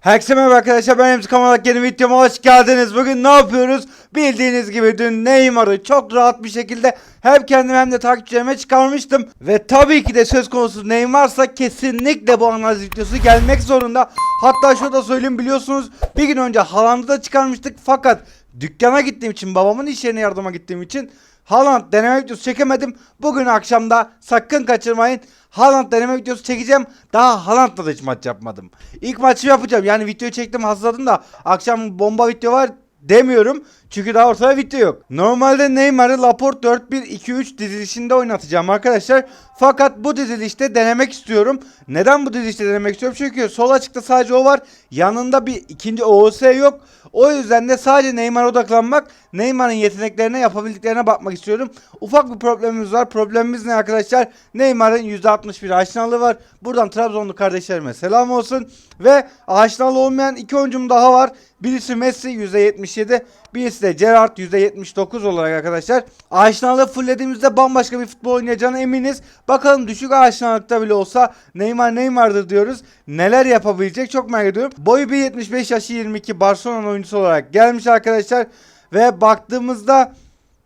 Herkese merhaba arkadaşlar ben Emzi Kamalak yeni videoma hoş geldiniz. Bugün ne yapıyoruz? Bildiğiniz gibi dün Neymar'ı çok rahat bir şekilde hem kendim hem de takipçilerime çıkarmıştım. Ve tabii ki de söz konusu Neymar'sa kesinlikle bu analiz videosu gelmek zorunda. Hatta şurada söyleyeyim biliyorsunuz bir gün önce Haaland'ı da çıkarmıştık fakat dükkana gittiğim için babamın iş yerine yardıma gittiğim için Haaland deneme videosu çekemedim. Bugün akşamda sakın kaçırmayın. Haaland deneme videosu çekeceğim. Daha Haaland'la da hiç maç yapmadım. İlk maçı yapacağım. Yani videoyu çektim hazırladım da akşam bomba video var demiyorum. Çünkü daha ortada video yok. Normalde Neymar'ı Laporte 4-1-2-3 dizilişinde oynatacağım arkadaşlar. Fakat bu dizilişte denemek istiyorum. Neden bu dizilişte denemek istiyorum? Çünkü sol açıkta sadece o var. Yanında bir ikinci OOS yok. O yüzden de sadece Neymar'a odaklanmak, Neymar'ın yeteneklerine, yapabildiklerine bakmak istiyorum. Ufak bir problemimiz var. Problemimiz ne arkadaşlar? Neymar'ın %61 aşinalığı var. Buradan Trabzonlu kardeşlerime selam olsun. Ve aşinalı olmayan iki oyuncum daha var. Birisi Messi %77, birisi de Gerrard %79 olarak arkadaşlar. Aşinalığı fulllediğimizde bambaşka bir futbol oynayacağına eminiz. Bakalım düşük aşinalıkta bile olsa Neymar Neymar'dır diyoruz. Neler yapabilecek çok merak ediyorum. Boyu 1.75 yaşı 22 Barcelona oyuncusu olarak gelmiş arkadaşlar. Ve baktığımızda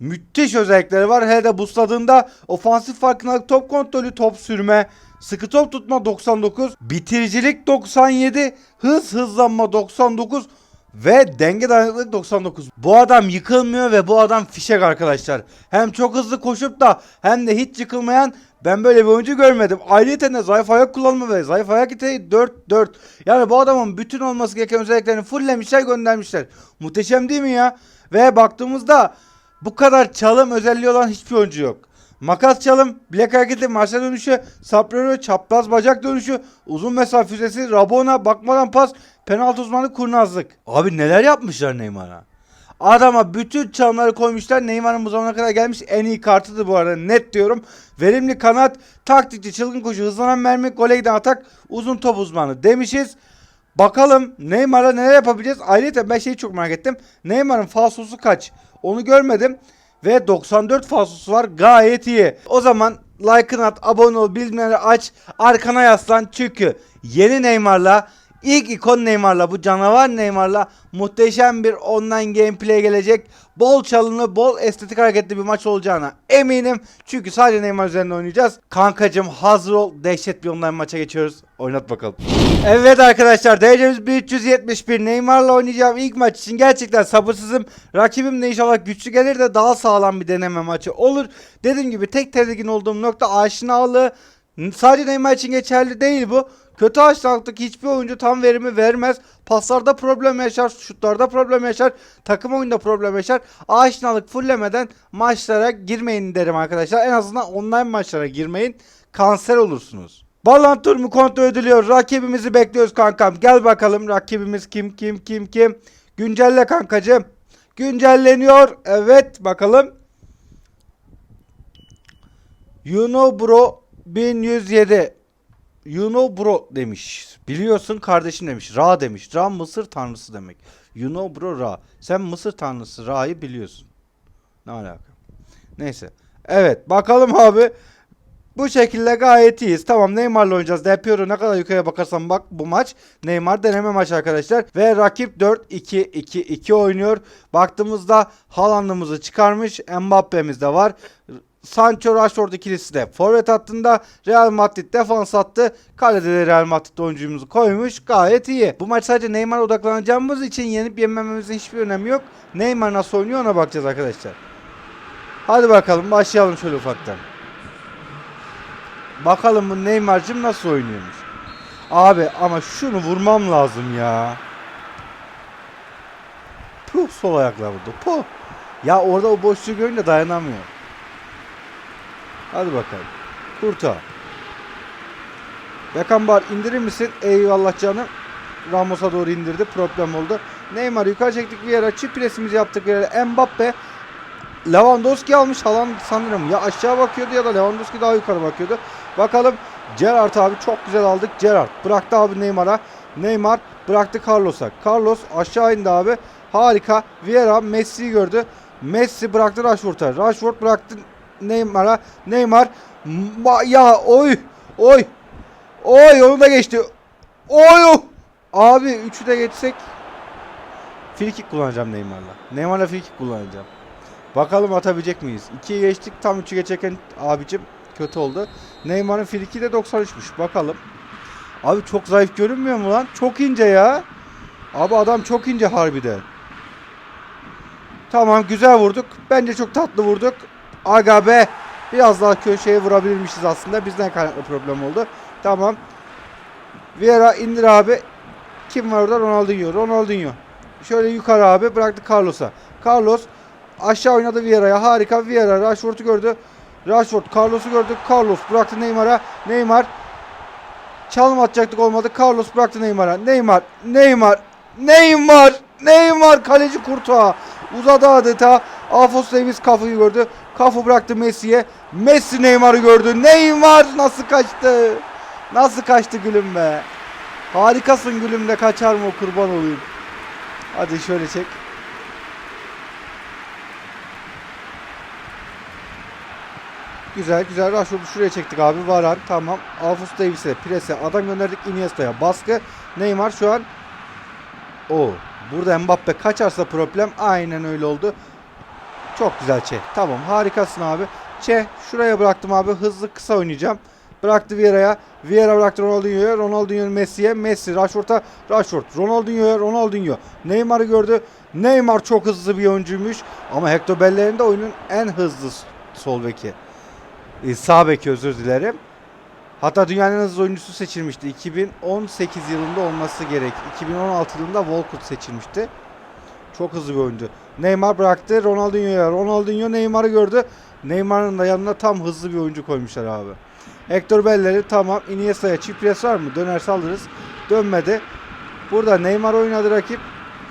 müthiş özellikleri var. Hele de busladığında ofansif farkındalık, top kontrolü, top sürme, sıkı top tutma 99, bitiricilik 97, hız hızlanma 99 ve denge dayanıklılık 99. Bu adam yıkılmıyor ve bu adam fişek arkadaşlar. Hem çok hızlı koşup da hem de hiç yıkılmayan ben böyle bir oyuncu görmedim. Ayrıca de zayıf ayak kullanımı ve zayıf ayak iteği 4-4. Yani bu adamın bütün olması gereken özelliklerini fulllemişler göndermişler. Muhteşem değil mi ya? Ve baktığımızda bu kadar çalım özelliği olan hiçbir oyuncu yok. Makas çalım, bilek hareketi, marşa dönüşü, saprero, çapraz bacak dönüşü, uzun mesafe füzesi, Rabona, bakmadan pas, penaltı uzmanı, kurnazlık. Abi neler yapmışlar Neymar'a? Adama bütün çalımları koymuşlar. Neymar'ın bu zamana kadar gelmiş en iyi kartıdır bu arada net diyorum. Verimli kanat, taktikçi, çılgın koşu, hızlanan mermi, gole giden atak, uzun top uzmanı demişiz. Bakalım Neymar'a neler yapabileceğiz. Ayrıca ben şeyi çok merak ettim. Neymar'ın falsosu kaç? Onu görmedim. Ve 94 falsosu var. Gayet iyi. O zaman like'ını at, abone ol, bildirimleri aç, arkana yaslan. Çünkü yeni Neymar'la ilk ikon Neymar'la bu canavar Neymar'la muhteşem bir online gameplay gelecek. Bol çalımlı, bol estetik hareketli bir maç olacağına eminim. Çünkü sadece Neymar üzerinde oynayacağız. Kankacım hazır ol. Dehşet bir online maça geçiyoruz. Oynat bakalım. Evet arkadaşlar derecemiz 1371 Neymar'la oynayacağım ilk maç için gerçekten sabırsızım. Rakibim de inşallah güçlü gelir de daha sağlam bir deneme maçı olur. Dediğim gibi tek tedirgin olduğum nokta aşinalığı. Sadece Neymar için geçerli değil bu. Kötü aşinalıktaki hiçbir oyuncu tam verimi vermez. Paslarda problem yaşar, şutlarda problem yaşar, takım oyunda problem yaşar. Aşinalık fullemeden maçlara girmeyin derim arkadaşlar. En azından online maçlara girmeyin. Kanser olursunuz. Ballon mu kontrol ediliyor. Rakibimizi bekliyoruz kankam. Gel bakalım rakibimiz kim kim kim kim. Güncelle kankacım. Güncelleniyor. Evet bakalım. You know bro 1107. You know bro demiş. Biliyorsun kardeşim demiş. Ra demiş. Ra Mısır tanrısı demek. You know bro Ra. Sen Mısır tanrısı Ra'yı biliyorsun. Ne alaka? Neyse. Evet bakalım abi. Bu şekilde gayet iyiyiz. Tamam Neymar'la oynayacağız. Del Piero ne kadar yukarıya bakarsan bak bu maç. Neymar deneme maçı arkadaşlar. Ve rakip 4-2-2-2 oynuyor. Baktığımızda Haaland'ımızı çıkarmış. Mbappe'miz de var. Sancho Rashford ikilisi de forvet hattında Real Madrid defans attı. Kalede de Real Madrid oyuncumuzu koymuş. Gayet iyi. Bu maç sadece Neymar'a odaklanacağımız için yenip yenmememizin hiçbir önemi yok. Neymar nasıl oynuyor ona bakacağız arkadaşlar. Hadi bakalım başlayalım şöyle ufaktan. Bakalım bu Neymar'cım nasıl oynuyormuş. Abi ama şunu vurmam lazım ya. Puh sol ayakla vurdu. Puh. Ya orada o boşluğu görünce dayanamıyor. Hadi bakalım. Kurta. Yakambar indirir misin? Eyvallah canım. Ramos'a doğru indirdi. Problem oldu. Neymar yukarı çektik bir yere. Çift presimizi yaptık bir yere. Mbappe. Lewandowski almış Haaland sanırım. Ya aşağı bakıyordu ya da Lewandowski daha yukarı bakıyordu. Bakalım Gerrard abi çok güzel aldık. Gerrard bıraktı abi Neymar'a. Neymar bıraktı Carlos'a. Carlos aşağı indi abi. Harika. Vieira Messi'yi gördü. Messi bıraktı Rashford'a. Rashford bıraktı Neymar'a. Neymar ma- ya oy oy oy onu da geçti. Oy Abi 3'ü de geçsek free kick kullanacağım Neymar'la. Neymar'la free kick kullanacağım. Bakalım atabilecek miyiz? 2'yi geçtik tam 3'ü geçerken abicim kötü oldu. Neymar'ın free kick'i de 93'müş. Bakalım. Abi çok zayıf görünmüyor mu lan? Çok ince ya. Abi adam çok ince harbiden. Tamam güzel vurduk. Bence çok tatlı vurduk. Aga be. Biraz daha köşeye vurabilirmişiz aslında. Bizden kaynaklı problem oldu. Tamam. Vieira indir abi. Kim var orada? Ronaldinho. Ronaldinho. Şöyle yukarı abi. Bıraktı Carlos'a. Carlos aşağı oynadı Vieira'ya. Harika. Vieira Rashford'u gördü. Rashford Carlos'u gördü. Carlos bıraktı Neymar'a. Neymar çalım atacaktık olmadı. Carlos bıraktı Neymar'a. Neymar. Neymar. Neymar. Neymar kaleci Kurtuğa. Uzadı adeta. Alphonso Davies kafayı gördü. Kafu bıraktı Messi'ye. Messi Neymar'ı gördü. Neymar nasıl kaçtı? Nasıl kaçtı gülüm be? Harikasın gülüm de kaçar mı o kurban olayım. Hadi şöyle çek. Güzel güzel. Rashford'u şuraya çektik abi. Varan tamam. Alphonso Davies'e prese adam gönderdik Iniesta'ya. Baskı. Neymar şu an o burada Mbappe kaçarsa problem aynen öyle oldu. Çok güzel Çe. Tamam harikasın abi. Çe şuraya bıraktım abi. Hızlı kısa oynayacağım. Bıraktı Vieira'ya. Vieira bıraktı Ronaldinho'ya. Ronaldinho Messi'ye. Messi Rashford'a. Rashford Ronaldinho'ya. Ronaldinho. Neymar'ı gördü. Neymar çok hızlı bir oyuncuymuş. Ama Hector Bellerin de oyunun en hızlı sol beki. Ee, sağ beki özür dilerim. Hatta dünyanın en hızlı oyuncusu seçilmişti. 2018 yılında olması gerek. 2016 yılında Walcott seçilmişti. Çok hızlı bir oyuncu. Neymar bıraktı Ronaldinho'ya. Ronaldinho Neymar'ı gördü. Neymar'ın da yanına tam hızlı bir oyuncu koymuşlar abi. Hector Bellerin tamam. Iniesta'ya çift pres var mı? Dönerse alırız. Dönmedi. Burada Neymar oynadı rakip.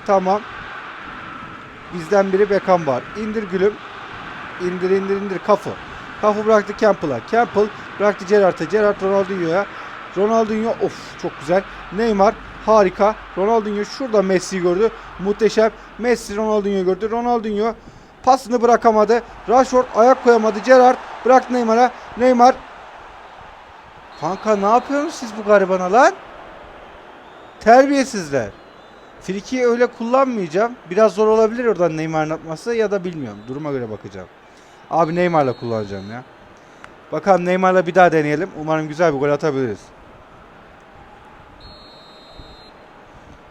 Tamam. Bizden biri Beckham var. İndir gülüm. İndir indir indir kafı. Kafı bıraktı Campbell'a. Campbell bıraktı Gerrard'a. Gerrard Ronaldinho'ya. Ronaldinho of çok güzel. Neymar harika. Ronaldinho şurada Messi'yi gördü. Muhteşem. Messi Ronaldinho gördü. Ronaldinho pasını bırakamadı. Rashford ayak koyamadı. Gerrard bıraktı Neymar'a. Neymar Kanka ne yapıyorsunuz siz bu garibana lan? Terbiyesizler. Frikiyi öyle kullanmayacağım. Biraz zor olabilir oradan Neymar'ın atması ya da bilmiyorum. Duruma göre bakacağım. Abi Neymar'la kullanacağım ya. Bakalım Neymar'la bir daha deneyelim. Umarım güzel bir gol atabiliriz.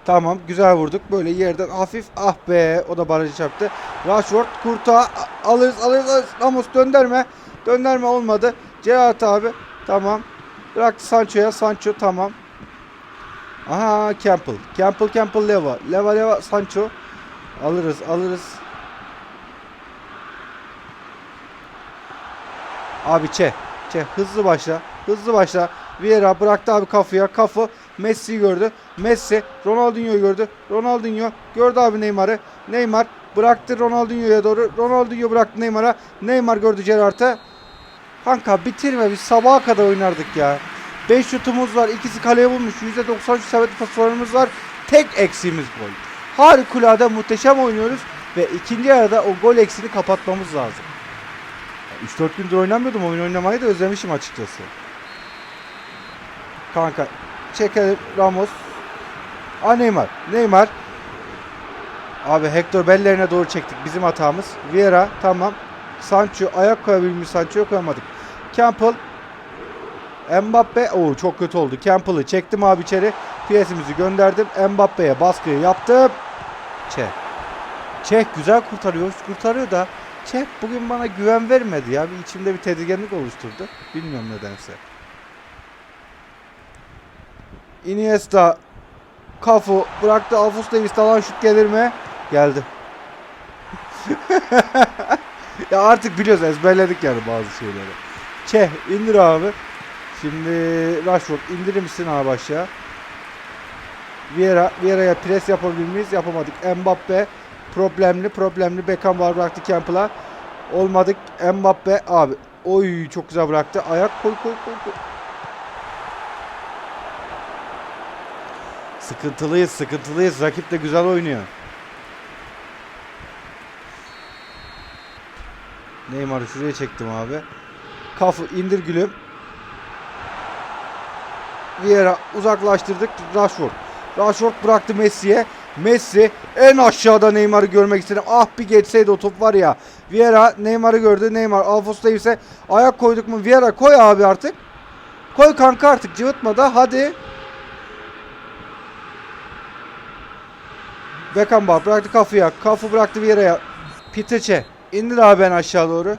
Tamam güzel vurduk. Böyle yerden hafif ah be o da barajı çarptı. Rashford kurta alırız alırız alırız. Ramos dönderme. Dönderme olmadı. Gerrard abi tamam. Bıraktı Sancho'ya. Sancho tamam. Aha Campbell. Campbell Campbell Leva. Leva Leva Sancho. Alırız alırız. Abi Çe. Çe hızlı başla. Hızlı başla. Vieira bıraktı abi kafaya. Kafı Messi'yi gördü. Messi Ronaldinho'yu gördü. Ronaldinho gördü abi Neymar'ı. Neymar bıraktı Ronaldinho'ya doğru. Ronaldinho bıraktı Neymar'a. Neymar gördü Gerrard'ı. Kanka bitirme biz sabaha kadar oynardık ya. 5 şutumuz var. ikisi kaleye bulmuş. %93 isabetli pas oranımız var. Tek eksiğimiz gol. Harikulade muhteşem oynuyoruz. Ve ikinci yarıda o gol eksiğini kapatmamız lazım. 3-4 gündür oynamıyordum. Oyun oynamayı da özlemişim açıkçası. Kanka çekelim Ramos. Aa Neymar. Neymar. Abi Hector bellerine doğru çektik. Bizim hatamız. Vieira tamam. Sancho ayak koyabilmiş Sancho'ya koyamadık. Campbell Mbappe o çok kötü oldu. Campbell'ı çektim abi içeri. Piyesimizi gönderdim. Mbappe'ye baskıyı yaptım. Çek. Çek güzel kurtarıyor. Kurtarıyor da Çek bugün bana güven vermedi ya. Bir içimde bir tedirginlik oluşturdu. Bilmiyorum nedense. Iniesta Kafu bıraktı. Alfus Davis alan şut gelir mi? Geldi. ya artık biliyoruz ezberledik yani bazı şeyleri. Çeh indir abi. Şimdi Rashford indirir misin abi aşağı? Vieira, Vieira'ya pres yapabilir miyiz? Yapamadık. Mbappe problemli problemli. Beckham var bıraktı Campbell'a. Olmadık. Mbappe abi. Oy çok güzel bıraktı. Ayak koy koy koy koy. Sıkıntılıyız sıkıntılıyız. Rakip de güzel oynuyor. Neymar'ı şuraya çektim abi. Kafı indir gülüm. Vieira uzaklaştırdık. Rashford. Rashford bıraktı Messi'ye. Messi en aşağıda Neymar'ı görmek istedim. Ah bir geçseydi o top var ya. Vieira Neymar'ı gördü. Neymar Alfonso Davies'e ayak koyduk mu? Vieira koy abi artık. Koy kanka artık cıvıtma da hadi. Beckenbauer bıraktı kafaya. Kafu bıraktı Vieira'ya. Pitiç'e. İndir abi ben aşağı doğru.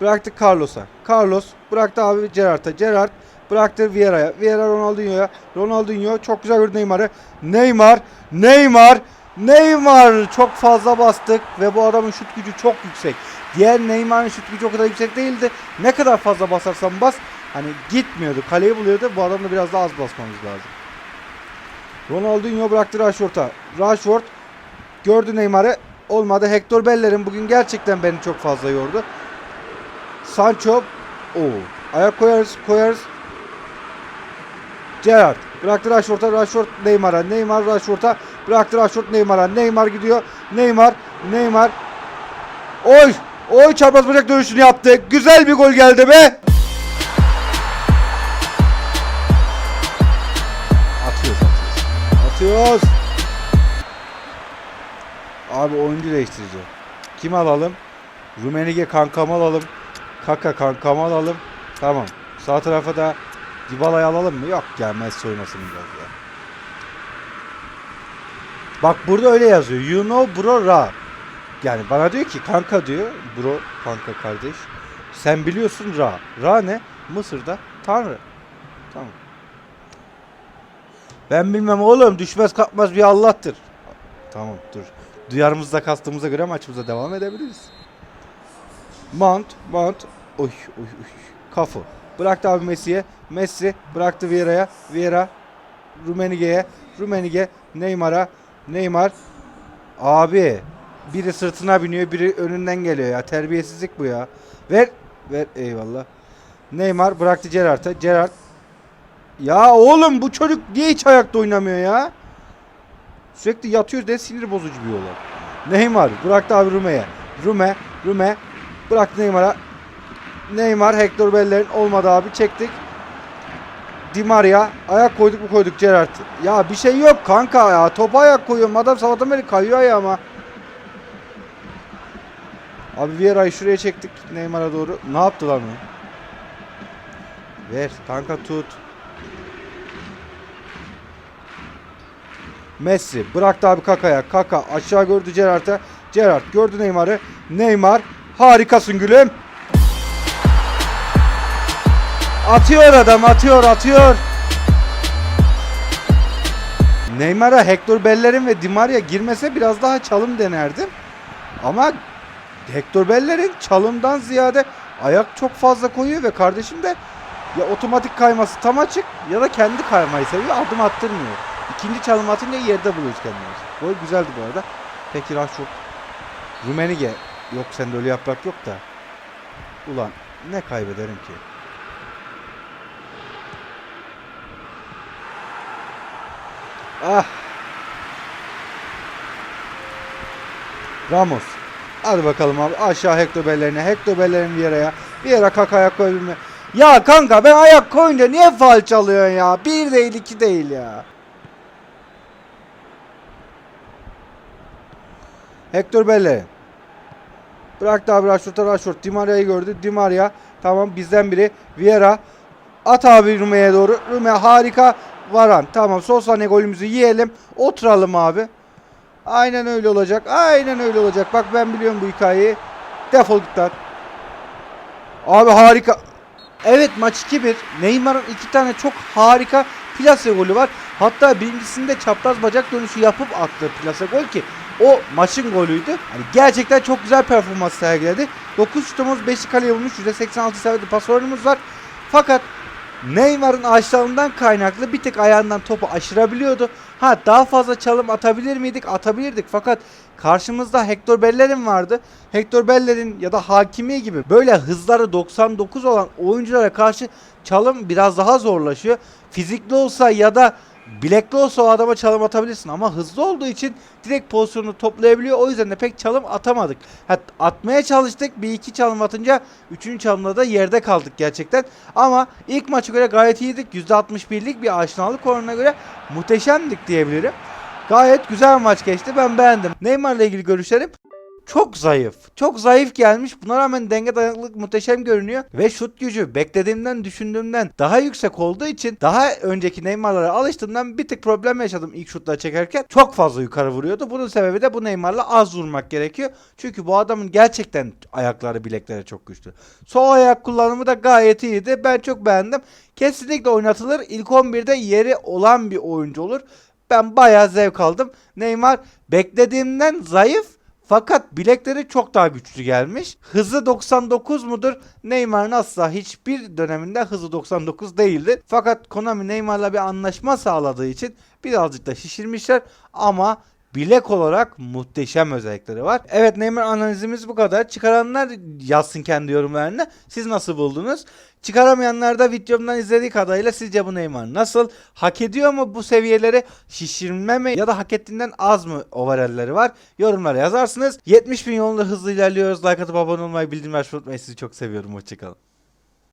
Bıraktı Carlos'a. Carlos bıraktı abi Gerrard'a. Gerrard bıraktı Vieira'ya. Vieira Ronaldinho'ya. Ronaldinho çok güzel gördü Neymar'ı. Neymar. Neymar. Neymar. Çok fazla bastık ve bu adamın şut gücü çok yüksek. Diğer Neymar'ın şut gücü o kadar yüksek değildi. Ne kadar fazla basarsan bas hani gitmiyordu. Kaleyi buluyordu. Bu adamda biraz daha az basmamız lazım. Ronaldinho bıraktı Rashford'a. Rashford gördü Neymar'ı. Olmadı. Hector Bellerin bugün gerçekten beni çok fazla yordu. Sancho. Oo. Ayak koyarız. Koyarız. Gerrard. Bıraktı Rashford'a. Rashford Neymar'a. Neymar Rashford'a. Bıraktı Rashford Neymar'a. Neymar gidiyor. Neymar. Neymar. Oy. Oy çarpaz bacak dönüşünü yaptı. Güzel bir gol geldi be. Atıyoruz atıyoruz. Atıyoruz. Abi oyuncu değiştireceğim. Kim alalım? Rumenige kankamı alalım. Kaka kankamı alalım. Tamam. Sağ tarafa da Dybala'yı alalım mı? Yok gelmez oynasın biraz ya. Bak burada öyle yazıyor. You know bro ra. Yani bana diyor ki kanka diyor. Bro kanka kardeş. Sen biliyorsun ra. Ra ne? Mısır'da tanrı. Tamam. Ben bilmem oğlum. Düşmez kalkmaz bir Allah'tır. Tamam dur. Duyarımızda kastığımıza göre maçımıza devam edebiliriz. Mount, Mount. Oy, oy, oy. Kafu. Bıraktı abi Messi'ye. Messi bıraktı Vieira'ya. Vieira Rumenige'ye. Rumenige Neymar'a. Neymar. Abi biri sırtına biniyor, biri önünden geliyor ya. Terbiyesizlik bu ya. Ver. Ver eyvallah. Neymar bıraktı Gerrard'a. Gerrard. Ya oğlum bu çocuk niye hiç ayakta oynamıyor ya? Sürekli yatıyor diye sinir bozucu bir olay. Neymar bıraktı abi Rume'ye. Rume, Rume bıraktı Neymar'a. Neymar Hector Bellerin olmadı abi çektik. Di Maria ayak koyduk mu koyduk Gerrard. Ya bir şey yok kanka ya. Topa ayak koyuyorum. Adam sabahtan beri kayıyor ayağıma. Abi Vieira'yı şuraya çektik Neymar'a doğru. Ne yaptı lan o? Ver kanka tut. Messi bıraktı abi Kaka'ya. Kaka aşağı gördü Gerrard'a. Gerrard gördü Neymar'ı. Neymar harikasın gülüm. Atıyor adam atıyor atıyor. Neymar'a Hector Bellerin ve Di Maria girmese biraz daha çalım denerdim. Ama Hector Bellerin çalımdan ziyade ayak çok fazla koyuyor ve kardeşim de ya otomatik kayması tam açık ya da kendi kaymayı seviyor adım attırmıyor. İkinci çalım atınca yerde buluyoruz kendimizi. Gol güzeldi bu arada. Peki Rashford. Rumenige. Yok sende öyle yaprak yok da. Ulan ne kaybederim ki? Ah. Ramos. Hadi bakalım abi aşağı Hector Bellerine. Hector Bellerin bir yere ya. Bir yere kakaya koyabilme. Ya kanka ben ayak koyunca niye faal çalıyorsun ya? Bir değil iki değil ya. Hector Bellerin. Bıraktı abi Rashford'a Rashford. Di Maria'yı gördü. Di Maria. Tamam bizden biri. Vieira. At abi Rume'ye doğru. Rume harika. Varan. Tamam son saniye golümüzü yiyelim. Oturalım abi. Aynen öyle olacak. Aynen öyle olacak. Bak ben biliyorum bu hikayeyi. Defol git. Abi harika. Evet maç 2-1. Neymar'ın iki tane çok harika plase golü var. Hatta birincisinde çapraz bacak dönüşü yapıp attığı plase gol ki o maçın golüydü. Hani gerçekten çok güzel performans sergiledi. 9 şutumuz 5'i kaleye bulmuş. %86 isabetli pas oranımız var. Fakat Neymar'ın aşağılığından kaynaklı bir tek ayağından topu aşırabiliyordu. Ha daha fazla çalım atabilir miydik? Atabilirdik. Fakat karşımızda Hector Bellerin vardı. Hector Bellerin ya da Hakimi gibi böyle hızları 99 olan oyunculara karşı çalım biraz daha zorlaşıyor. Fizikli olsa ya da bilekli olsa o adama çalım atabilirsin ama hızlı olduğu için direkt pozisyonu toplayabiliyor. O yüzden de pek çalım atamadık. Hat atmaya çalıştık. Bir iki çalım atınca üçüncü çalımda da yerde kaldık gerçekten. Ama ilk maça göre gayet iyiydik. %61'lik bir aşinalık oranına göre muhteşemdik diyebilirim. Gayet güzel maç geçti. Ben beğendim. Neymar'la ilgili görüşlerim çok zayıf. Çok zayıf gelmiş. Buna rağmen denge dayanıklılık muhteşem görünüyor. Ve şut gücü beklediğimden düşündüğümden daha yüksek olduğu için daha önceki Neymar'lara alıştığımdan bir tık problem yaşadım ilk şutları çekerken. Çok fazla yukarı vuruyordu. Bunun sebebi de bu Neymar'la az vurmak gerekiyor. Çünkü bu adamın gerçekten ayakları bilekleri çok güçlü. Sol ayak kullanımı da gayet iyiydi. Ben çok beğendim. Kesinlikle oynatılır. İlk 11'de yeri olan bir oyuncu olur. Ben bayağı zevk aldım. Neymar beklediğimden zayıf fakat bilekleri çok daha güçlü gelmiş. Hızı 99 mudur? Neymar'ın asla hiçbir döneminde hızı 99 değildi. Fakat Konami Neymar'la bir anlaşma sağladığı için birazcık da şişirmişler ama bilek olarak muhteşem özellikleri var. Evet Neymar analizimiz bu kadar. Çıkaranlar yazsın kendi yorumlarını. Siz nasıl buldunuz? Çıkaramayanlar da videomdan izlediği kadarıyla sizce bu Neymar nasıl? Hak ediyor mu bu seviyeleri? Şişirme mi? Ya da hak ettiğinden az mı overall'leri var? Yorumlara yazarsınız. 70 bin yolunda hızlı ilerliyoruz. Like atıp abone olmayı bildirim açmayı unutmayın. Sizi çok seviyorum. Hoşçakalın.